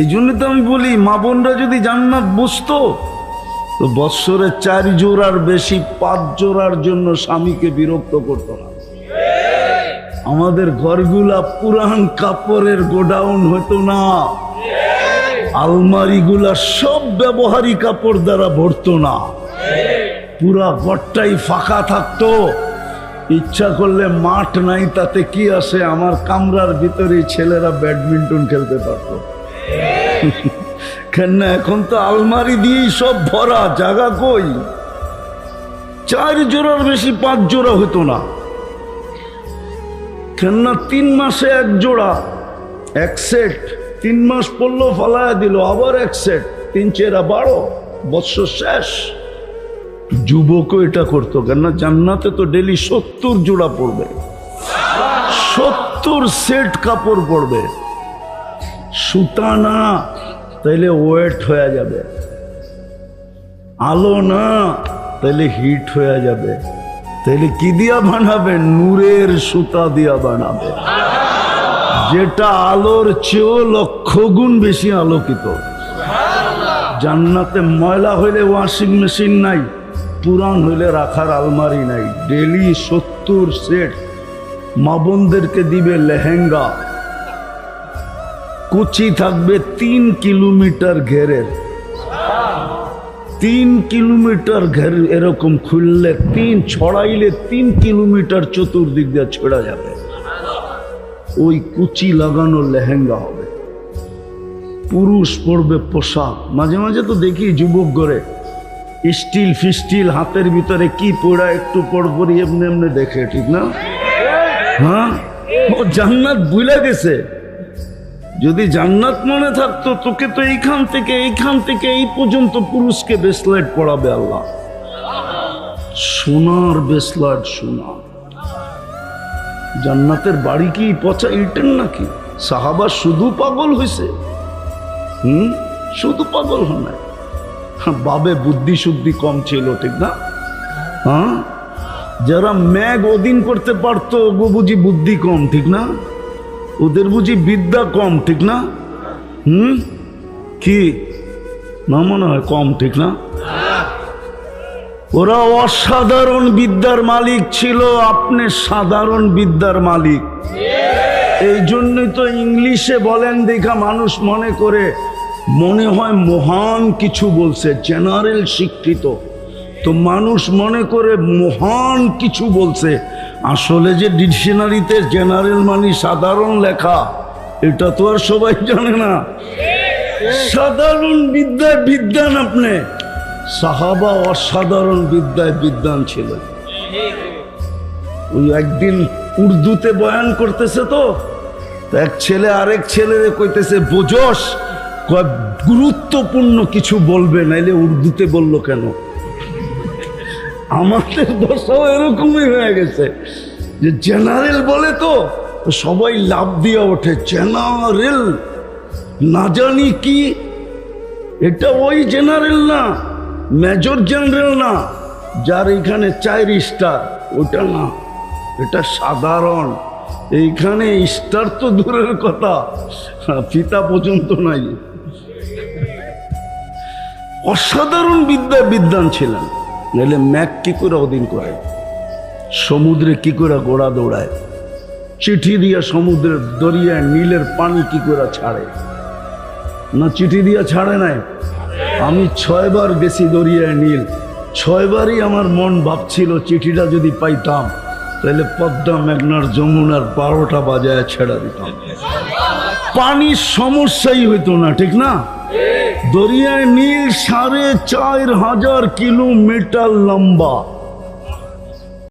এই জন্য তো আমি বলি, মা বোনরা যদি জান্নাত বুঝতো, তো বৎসরে চার জোড়ার বেশি, পাঁচ জোড়ার জন্য স্বামীকে বিরক্ত করতো না। আমাদের ঘরগুলা পুরান কাপড়ের গোডাউন হতো না। আলমারিগুলা সব ব্যবহারী কাপড় দ্বারা ভরতো না। পুরা ঘরটাই ফাঁকা থাকতো। ইচ্ছা করলে মাঠ নাই, তাতে কি আসে? আমার কামরার ভিতরে ছেলেরা ব্যাডমিন্টন খেলতে পারতো। কেন না এখন তো আলমারি দিয়েই সব ভরা, জায়গা কই? চার জোড়ার বেশি পাঁচ জোড়া হতো না। কেননা তিন মাসে এক জোড়া, এক সেট। তিন মাস পড়ল, ফালায়া দিল, আবার এক সেট। তিন চেরা বারো, বৎসর শেষ। যুবকও এটা করতো, কেননা জান্নাতে তো ডেলি সত্তর জোড়া পড়বে। সত্তর সেট কাপড় পড়বে। সুতা না তাইলে ওয়েট হয়ে যাবে। আলো না তাইলে হিট হয়ে যাবে। তাইলে কি দিয়া বানাবে? নূরের সুতা দিয়া বানাবে। যেটা আলোর চেয়েও লক্ষ গুণ বেশি আলোকিত। জান্নাতে ময়লা হইলে ওয়াশিং মেশিন নাই পুরান হইলে রাখার আলমারি নাই। ডেলি সত্তর সেট মা বোনদেরকে দিবে লেহেঙ্গা। কুচি থাকবে তিন কিলোমিটার ঘেরের তিন কিলোমিটার ঘের এরকম খুললে তিন, ছড়াইলে তিন কিলোমিটার চতুর্দিক দিয়ে ছেড়া যাবে। ওই কুচি লাগানো লেহেঙ্গা হবে। পুরুষ পরবে পোশাক। মাঝে মাঝে তো দেখি যুবক করে স্টিল ফিস্টিল হাতের ভিতরে কি পড়া একটু পর পরই এমনি এমনি দেখে, ঠিক না? হ্যাঁ? ও জান্নাত বুইলা গেছে। যদি জান্নাত মনে থাকতো তোকে তো এইখান থেকে এইখান থেকে এই পর্যন্ত পুরুষকে বেসলাইট পড়াবে আল্লাহ। সোনার বেসলাইট সোনা। জান্নাতের বাড়ি কি পচা ইটেন নাকি? সাহাবা শুধু পাগল হয়েছে হুম? শুধু পাগল হন নাই। হ্যাঁ, বাবে বুদ্ধি শুদ্ধি কম ছিল ঠিক না? হ্যাঁ? যারা ম্যাগ অধীন করতে পারতো গো বুঝি বুদ্ধি কম ঠিক না? ওদের বুঝি বিদ্যা কম, ঠিক না? হুম? কি? না মনে হয় কম, ঠিক না? ওরা অসাধারণ বিদ্যার মালিক ছিল, আপনি সাধারণ বিদ্যার মালিক। এই জন্যই তো ইংলিশে বলেন দেখা মানুষ মনে করে, মনে হয় মহান কিছু বলছে, জেনারেল শিক্ষিত। তো মানুষ মনে করে মহান কিছু বলছে আসলে যে ডিকশনারিতে জেনারেল মানে সাধারণ লেখা, এটা তো আর সবাই জানে না। সাধারণ বিদ্যায় বিদ্যান আপনি। সাহাবা অসাধারণ বিদ্যায় বিদ্যান ছিল। ওই একদিন উর্দুতে বয়ান করতেছে তো এক ছেলে আরেক ছেলে কইতেছে, বোঝস গুরুত্বপূর্ণ কিছু বলবে, নাইলে উর্দুতে বলল কেন? আমাদের দশাও এরকমই হয়ে গেছে। যে জেনারেল বলে তো সবাই লাভ দিয়ে ওঠে জেনারেল না জানি কি, এটা ওই জেনারেল না মেজর জেনারেল না, যার এখানে চার স্টার ওটা না, এটা সাধারণ। এইখানে স্টার তো দূরের কথা ফিতা পর্যন্ত নাই। অসাধারণ বিদ্যা বিদ্যান ছিলেন। নাহলে ম্যাক কি করে অধীন করে সমুদ্রে কি করে গোড়া দৌড়ায়? চিঠি দিয়া সমুদ্রের দরিয়ায় নীলের পানি কি করে ছাড়ে? না চিঠি দিয়া ছাড়ে নাই? আমি ছয়বার গেছি দরিয়ায় নীল। ছয়বারই আমার মন ভাবছিল চিঠিটা যদি পাইতাম, তাহলে পদ্মা মেঘনার যমুনার বারোটা বাজায় ছেড়া দিতাম। পানির সমস্যাই হইতো না, ঠিক না? দরিয়ায় নীল সাড়ে চার হাজার কিলোমিটার লম্বা।